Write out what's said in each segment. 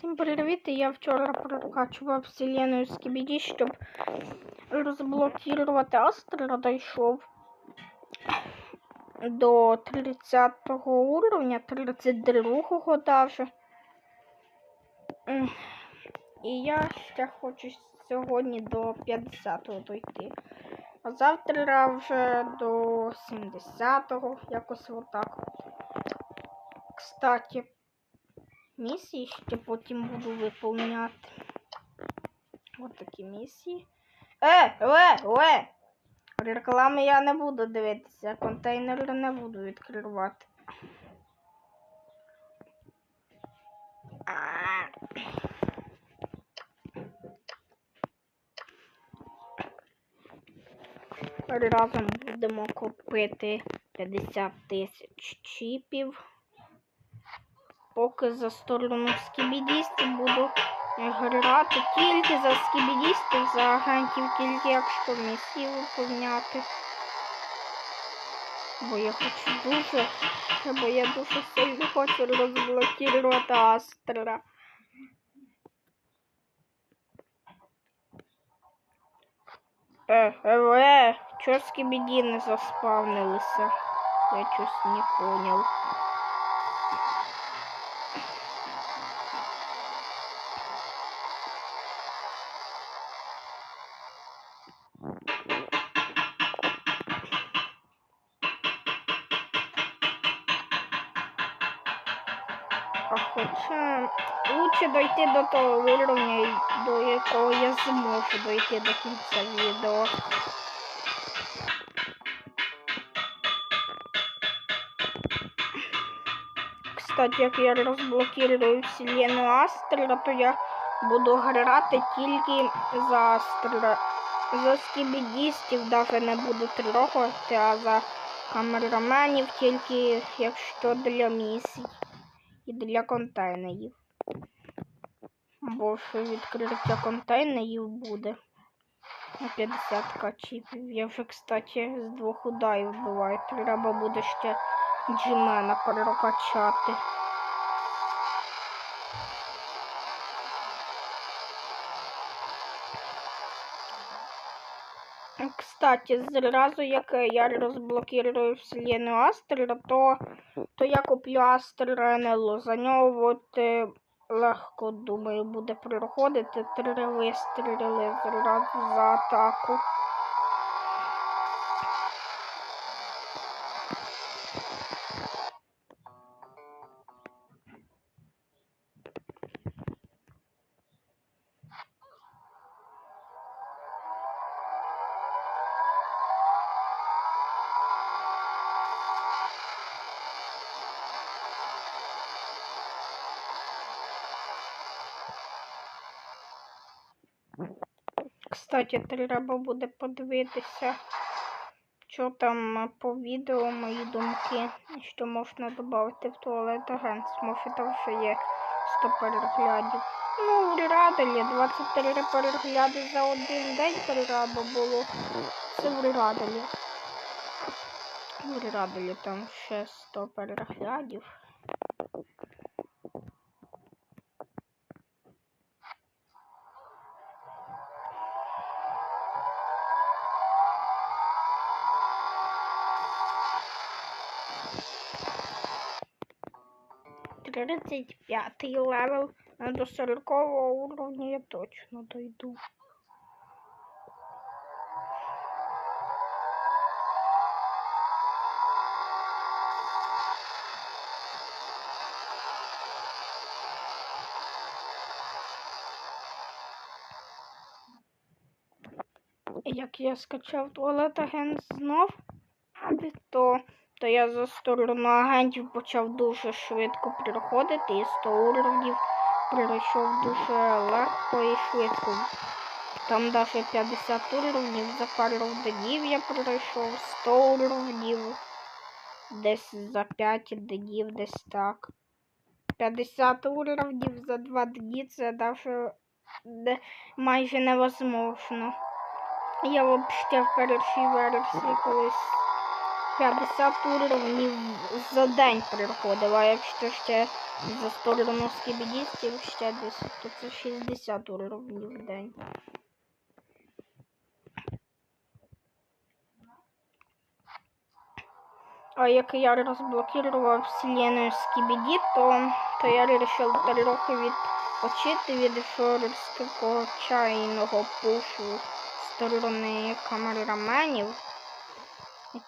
Всім привіт! Я вчора прокачував вселенную Скібіді, щоб розблокувати Астера, дійшов до 30 уровня, 32-го даже. І я ще хочу сьогодні до 50-го дойти. А завтра вже до 70-го, якось отак. Кстати, місії ще потім буду виповняти. Ось такі місії. Е, ле, ле! Реклами я не буду дивитися, контейнери не буду відкривати. Разом будемо купити 50 тисяч чіпів. Поки за сторону скібідістів буду грати тільки за скібідістів, за агентів, тільки якщо місії виповняти. Бо я хочу дуже, бо я дуже сильно хочу розблокувати Астера. Е, е, е, не заспавнилися? Я щось не понял. А хоча лучше дойти до того уровня, до якого я зможу дойти до кінця відео. Кстати, як я розблокирую вселенную Астера, то я буду грати тільки за Астера. За скібідістів навіть не буду трогати, а за камераменів тільки якщо для місій і для контейнерів. Бо що відкриття контейнерів буде на 50 качіпів. Я вже, кстати, з двох ударів буваю. Треба буде ще джимена прокачати. Кстати, зразу як я розблокирую вселенную Астера, то, то я куплю Астера НЛО. За нього от е, легко, думаю, буде проходити три вистріли зразу за атаку. Кстати, треба буде подивитися, що там по відео мої думки, що можна додати в туалет агентство. Може там ще є 100 переглядів. Ну, в Раделі 23 перегляди за один день треба було. Це в Раделі. В Раделі там ще 100 переглядів. Тридцать пятый левел. А До 40 уровня я точно дойду. Як я скачав туалет агент знов, то то я за сторону агентів почав дуже швидко проходити і 100 уровнів пройшов дуже легко і швидко. Там навіть 50 уровнів за пару днів я пройшов 100 уровнів десь за 5 днів, десь так. 50 уровнів за 2 дні це навіть майже невозможно. Я взагалі в першій версії колись 50 уровнів за день приходило, а якщо ще за сторону скібідістів ще десь, то це 60 уровнів в день. А як я розблокував вселенную Скібіді, то, то я вирішив трохи відпочити від шорського чайного пушу сторони камераменів.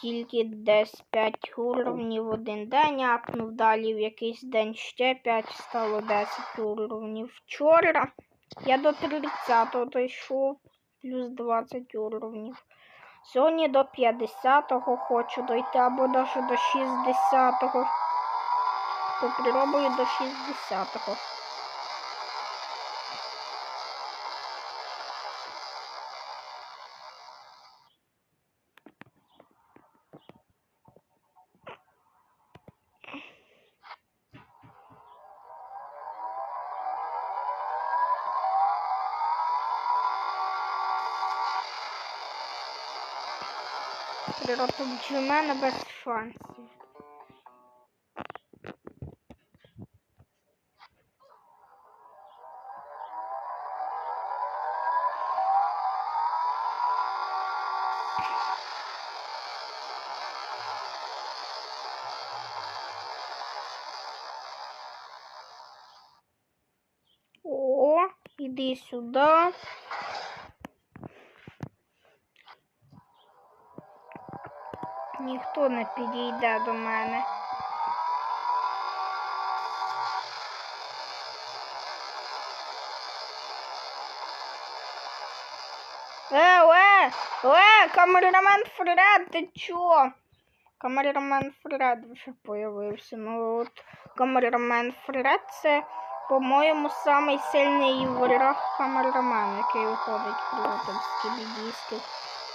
Тільки десь 5 уровнів один день апнув, далі в якийсь день ще 5 стало 10 уровнів. Вчора я до 30-го дійшов, плюс 20 уровнів. Сьогодні до 50-го хочу дойти, або навіть до 60-го. Попробую до 60-го. Проти мене без шансів. О, іди. Ніхто не підійде до мене. Е, е, е, камерамен Фред, ти чо? Камерамен Фред вже появився. Ну от камерамен Фред це, по-моєму, самий сильний ворог камерамен, який виходить проти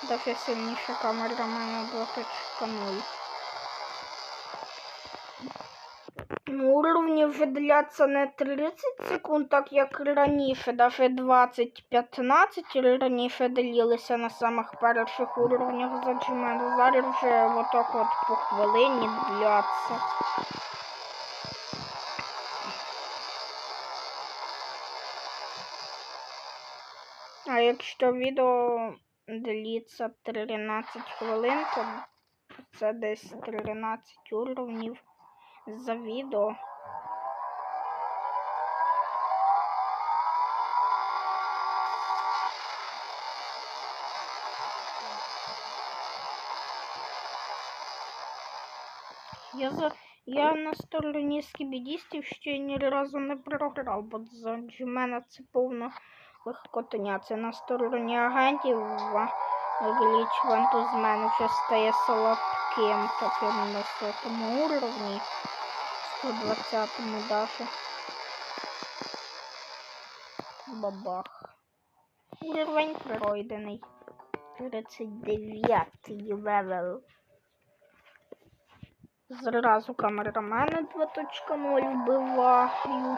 скібідістів. Даже сильніше камерамена до нуль. Ну, уровні вже дляться не 30 секунд, так як раніше, даже 20-15 раніше ділилися на самих перших уровнях за джимен. Зараз вже отак от по хвилині дляться. А якщо відео длиться 13 хвилин, то це десь 13 уровнів за відео. Я за я на стороні скібідістів ще ні разу не програв, бо за мене це повно легкотня. Це на стороні агентів гліч ванту з мене вже стає слабким таким на сотому уровні. 120-му даже. Бабах. Уровень пройдений. 39 левел. Зразу камерамена 2.0 вбиваю.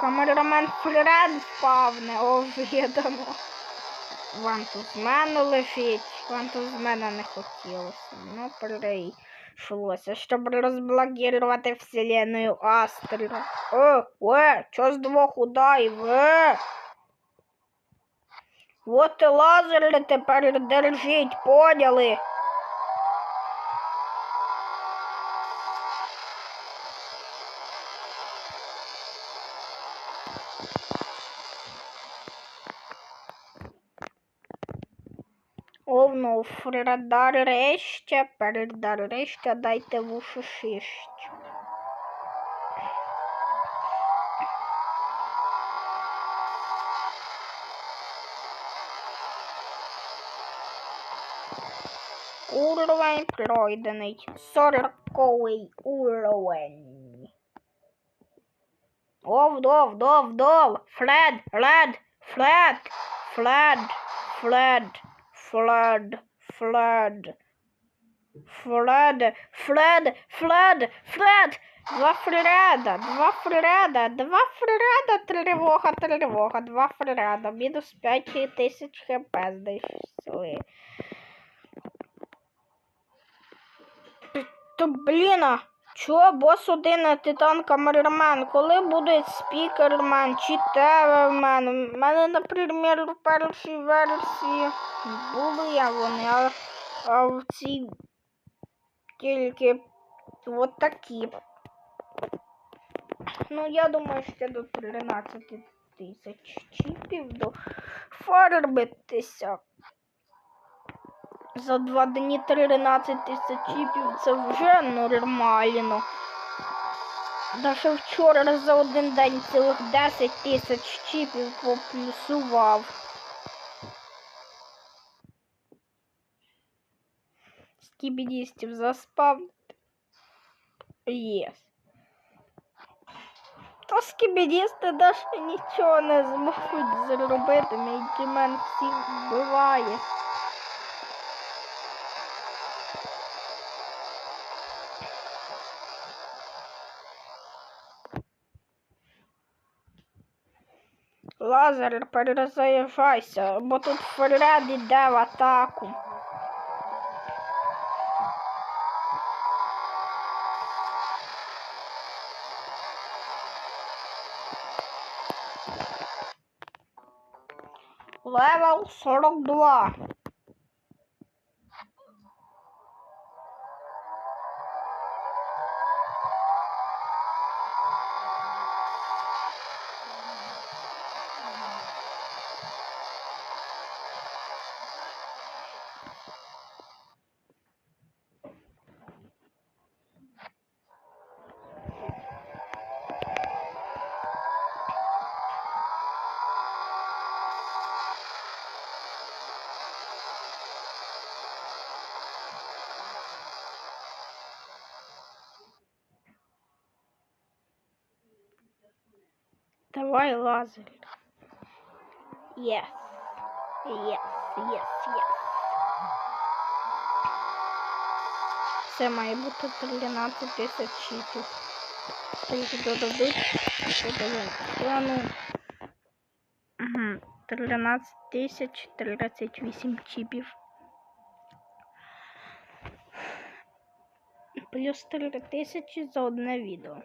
Камерамен Фред впав неожиданно. Ванту з мене лежить. Ванту з мене не хотілося. Ну, прийшлося, щоб розблокувати вселенную Астра. О, е, чо з двох ударів? Е? Вот і лазери тепер держіть, поняли? Овно, фрадар реще, передар реще, дайте в уші шість. Уровень пройдений. Сороковий уровень. Ов, дов, дов, дов. Фред, ред, фред, фред, фред, Фред, фред. Фред, Фред, Фред, Фред. Два Фреда, два Фреда, два Фреда, тривога, тривога, два Фреда. Мінус 5 тисяч хп знайшли. То блін, чого бос один титан камермен? Коли буде спікермен чи тевермен? У мене, наприклад, в першій версії були вони, а, а в цій тільки от такі. Ну, я думаю, ще до 13 тисяч чіпів до фарбитися. За два дні 13 тисяч чіпів це вже нормально. Даже вчора за один день цілих 10 тисяч чіпів поплюсував. Скібідістів заспав. Єс. Та скібідісти навіть нічого не зможуть зробити. Мій дімен всіх вбиває. Лазер, перезаряджайся, бо тут Фред іде в атаку. Левел 42. Давай лазер. Yes. Yes, yes, yes. Це має бути 13 тисяч чіпів. Тільки додадуть. Ну. Угу. 13 тисяч 38 чіпів. Плюс 3 тисячі за одне відео.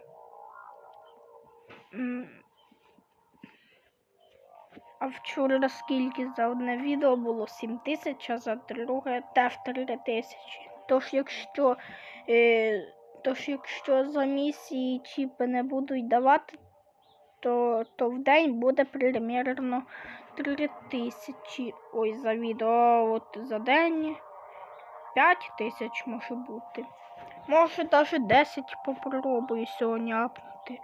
А вчора скільки за одне відео було 7 тисяч, а за друге теж 3 тисячі. Тож якщо, е, тож якщо за місії чіпи не будуть давати, то, то в день буде примірно 3 тисячі. Ой, за відео, от за день 5 тисяч може бути. Може навіть 10 попробую сьогодні апнути.